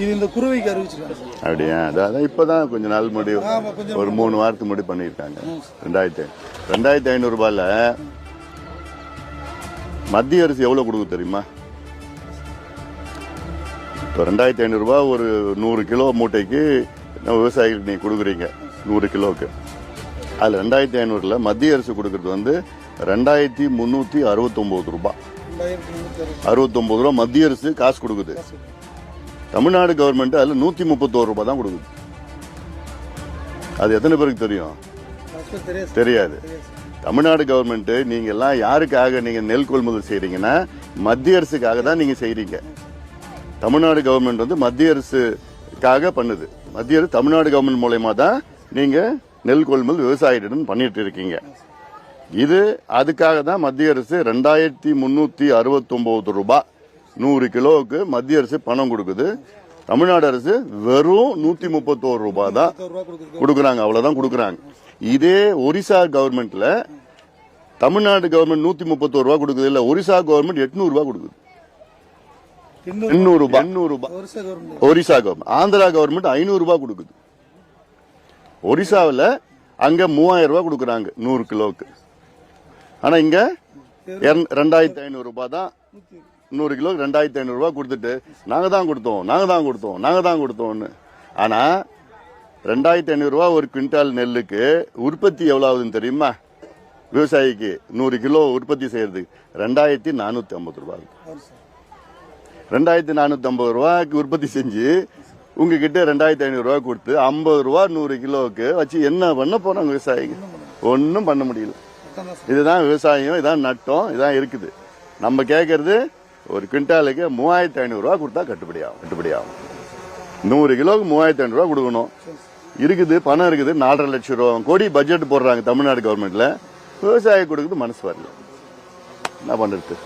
இது இந்த குருவைக்கு அறிவிச்சிருக்காங்க. சார் அப்படியா அதான் இப்பதான் கொஞ்ச நாள் முடி ஆமா, கொஞ்சம் ஒரு மூணு வாரத்துக்கு முடி பண்ணியிருக்காங்க. ரெண்டாயிரத்தி ரெண்டாயிரத்தி ஐநூறு ரூபாயில மத்திய அரசு எவ்வளவு கொடுக்கு தெரியுமா? இப்போ ரெண்டாயிரத்தி ஐநூறு ரூபாய் ஒரு நூறு கிலோ மூட்டைக்கு விவசாயிகளுக்கு நீங்க கொடுக்குறீங்க நூறு கிலோவுக்கு அதுல ரெண்டாயிரத்தி ஐநூறுல மத்திய அரசு கொடுக்கறது வந்து ரெண்டாயிரத்தி முந்நூற்றி அறுபத்தொம்போது ரூபாய் ரெண்டாயிரத்தி முந்நூற்றி அறுபது அறுபத்தொம்பது ரூபா மத்திய அரசு காசு கொடுக்குது. தமிழ்நாடு கவர்மெண்ட் அதில் நூத்தி முப்பத்தோரு ரூபாய் தான் கொடுக்குது. அது எத்தனை பேருக்கு தெரியும்? தெரியாது. தமிழ்நாடு கவர்மெண்ட் நீங்க எல்லாம் யாருக்காக நீங்க நெல் கொள்முதல் செய்கிறீங்கன்னா மத்திய அரசுக்காக தான் நீங்க செய்கிறீங்க தமிழ்நாடு கவர்மெண்ட் வந்து மத்திய அரசுக்காக பண்ணுது. மத்திய அரசு தமிழ்நாடு கவர்மெண்ட் மூலயமா தான் நீங்க நெல் கொள்முதல் விவசாயிகளிடம் பண்ணிட்டு இருக்கீங்க. இது அதுக்காக தான் மத்திய அரசு ரெண்டாயிரத்தி முன்னூத்தி அறுபத்தொன்பது ரூபாய் நூறு கிலோவுக்கு மத்திய அரசு பணம் கொடுக்குது. தமிழ்நாடு அரசு வெறும் நூத்தி முப்பத்தோரு ரூபாய் தான் ரூபா கொடுக்குறாங்க. அவ்வளவுதான் கொடுக்குறாங்க. இதே ஒரிசா கவர்மெண்ட்ல தமிழ்நாடு கவர்மெண்ட் நூத்தி முப்பத்தோரு ரூபாய் கொடுக்குது. இல்ல ஒரிசா கவர்மெண்ட் எட்நூறு ரூபாய் கொடுக்குது. எண்ணூறு ரூபாய். எண்ணூறு ரூபாய். ஒரிசா கவர்மெண்ட் ஆந்திரா கவர்மெண்ட் ஐநூறு ரூபாய் கொடுக்குது. ஒரிசாவில் அங்க மூவாயிரம் ரூபாய் கொடுக்குறாங்க நூறு கிலோவுக்கு. ஆனால் இங்கே ரெண்டாயிரத்தி ஐநூறு ரூபாய் தான். நூறு கிலோ ரெண்டாயிரத்தி ஐநூறு ரூபாய் கொடுத்துட்டு நாங்கள் தான் கொடுத்தோம் நாங்கள் தான் கொடுத்தோம் நாங்கள் தான் கொடுத்தோம்னு. ஆனால் ரெண்டாயிரத்தி ஐநூறுரூவா ஒரு குவிண்டால் நெல்லுக்கு உற்பத்தி எவ்வளோ ஆகுதுன்னு தெரியுமா? விவசாயிக்கு நூறு கிலோ உற்பத்தி செய்கிறதுக்கு ரெண்டாயிரத்தி நானூற்றி ஐம்பது ரூபா ரெண்டாயிரத்தி நானூற்றி ஐம்பது ரூபாய்க்கு உற்பத்தி செஞ்சு உங்ககிட்ட ரெண்டாயிரத்தி ஐநூறுரூவா கொடுத்து ஐம்பது ரூபா நூறு கிலோவுக்கு வச்சு என்ன பண்ண போகிறாங்க விவசாயிங்க? ஒன்றும் பண்ண முடியல. இதுதான் விவசாயம் இதான் நட்டம் இதான் இருக்குது. நம்ம கேட்கறது ஒரு குவிண்டாலுக்கு மூவாயிரத்தி ஐநூறு ரூபா கொடுத்தா கட்டுப்படி ஆகும் கட்டுப்படி ஆகும். நூறு கிலோவுக்கு மூவாயிரத்தி ஐநூறு ரூபா கொடுக்கணும். இருக்குது பணம் இருக்குது நாலரை லட்சம் ரூபா. கோடி பட்ஜெட் போடுறாங்க தமிழ்நாடு கவர்மெண்ட்ல விவசாயி கொடுக்குறது மனசு வரல. என்ன பண்றது?